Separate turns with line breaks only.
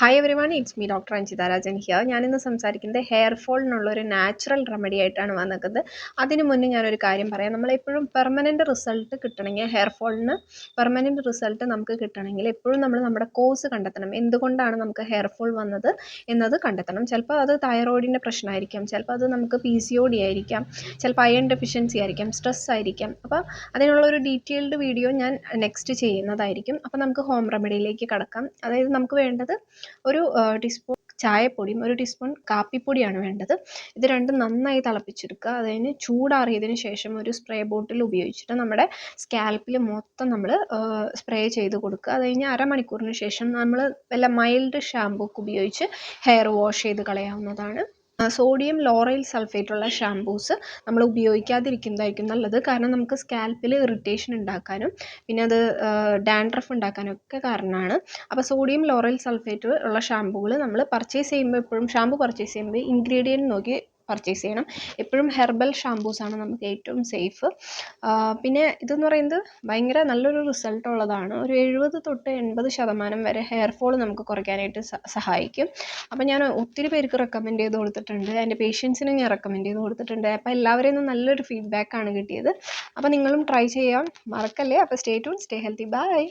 Hi everyone it's me doctor Anjitha Rajan here ഞാനിന്ന് സംസാരിക്കുന്നത് hair ഫോളിനുള്ള ഒരു നാച്ചുറൽ റെമഡി ആയിട്ടാണ് വന്നിരിക്കുന്നത്. അതിന് മുന്നേ ഞാനൊരു കാര്യം പറയാം. നമ്മളെപ്പോഴും പെർമനന്റ് റിസൾട്ട് കിട്ടണമെങ്കിൽ ഹെയർ ഫോളിന് പെർമനന്റ് റിസൾട്ട് നമുക്ക് കിട്ടണമെങ്കിൽ എപ്പോഴും നമ്മൾ നമ്മുടെ കോസ് കണ്ടെത്തണം. എന്തുകൊണ്ടാണ് നമുക്ക് ഹെയർ ഫോൾ വന്നത് എന്നത് കണ്ടെത്തണം. ചിലപ്പോൾ അത് തൈറോയിഡിന്റെ പ്രശ്നമായിരിക്കാം. ചിലപ്പോൾ അത് നമുക്ക് പി സി ഒ ഡി ആയിരിക്കാം. ചിലപ്പോൾ അയൺ ഡെഫിഷ്യൻസി ആയിരിക്കാം. സ്ട്രെസ് ആയിരിക്കാം. അപ്പോൾ അതിനുള്ള ഒരു ഡീറ്റെയിൽഡ് വീഡിയോ ഞാൻ നെക്സ്റ്റ് ചെയ്യുന്നതായിരിക്കും. അപ്പോൾ നമുക്ക് ഹോം റെമഡിയിലേക്ക് കടക്കാം. അതായത് നമുക്ക് വേണ്ടത് ഒരു ടീസ്പൂൺ ചായപ്പൊടിയും ഒരു ടീസ്പൂൺ കാപ്പിപ്പൊടിയാണ് വേണ്ടത്. ഇത് രണ്ടും നന്നായി തിളപ്പിച്ചെടുക്കുക. അതിന് ചൂടാറിയതിന് ശേഷം ഒരു സ്പ്രേ ബോട്ടിൽ ഉപയോഗിച്ചിട്ട് നമ്മുടെ സ്കാൽപ്പിൽ മൊത്തം നമ്മൾ സ്പ്രേ ചെയ്ത് കൊടുക്കുക. അത് കഴിഞ്ഞ് അരമണിക്കൂറിന് ശേഷം നമ്മൾ വല്ല മൈൽഡ് ഷാമ്പൂ ഒക്കെ ഉപയോഗിച്ച് ഹെയർ വാഷ് ചെയ്ത് കളയാവുന്നതാണ്. സോഡിയം ലോറൈൽ സൾഫേറ്റ് ഉള്ള ഷാംപൂസ് നമ്മൾ ഉപയോഗിക്കാതിരിക്കുന്നതായിരിക്കും നല്ലത്. കാരണം നമുക്ക് സ്കാൽപ്പിൽ ഇറിറ്റേഷൻ ഉണ്ടാക്കാനും പിന്നെ അത് ഡാൻഡ്രഫ് ഉണ്ടാക്കാനും ഒക്കെ കാരണമാണ്. അപ്പോൾ സോഡിയം ലോറൈൽ സൾഫേറ്റ് ഉള്ള ഷാംപൂകൾ നമ്മൾ പർച്ചേസ് ചെയ്യുമ്പോൾ എപ്പോഴും ഷാംപൂ പർച്ചേസ് ചെയ്യുമ്പോൾ ഇൻഗ്രീഡിയന്റ് നോക്കി പർച്ചേസ് ചെയ്യണം. എപ്പോഴും ഹെർബൽ ഷാംപൂസാണ് നമുക്ക് ഏറ്റവും സേഫ് പിന്നെ ഇതെന്ന് പറയുന്നത് ഭയങ്കര നല്ലൊരു റിസൾട്ട് ഉള്ളതാണ്. ഒരു എഴുപത് തൊട്ട് എൺപത് ശതമാനം വരെ ഹെയർ ഫോൾ നമുക്ക് കുറയ്ക്കാനായിട്ട് സഹായിക്കും. അപ്പം ഞാൻ ഒത്തിരി പേർക്ക് റെക്കമെൻഡ് ചെയ്ത് കൊടുത്തിട്ടുണ്ട്. എന്റെ പേഷ്യൻസിനും ഞാൻ റെക്കമെൻഡ് ചെയ്ത് കൊടുത്തിട്ടുണ്ട്. അപ്പോൾ എല്ലാവരെയും നല്ലൊരു ഫീഡ്ബാക്ക് ആണ് കിട്ടിയത്. അപ്പോൾ നിങ്ങളും ട്രൈ ചെയ്യാം. മറക്കല്ലേ? അപ്പോൾ stay tune stay healthy bye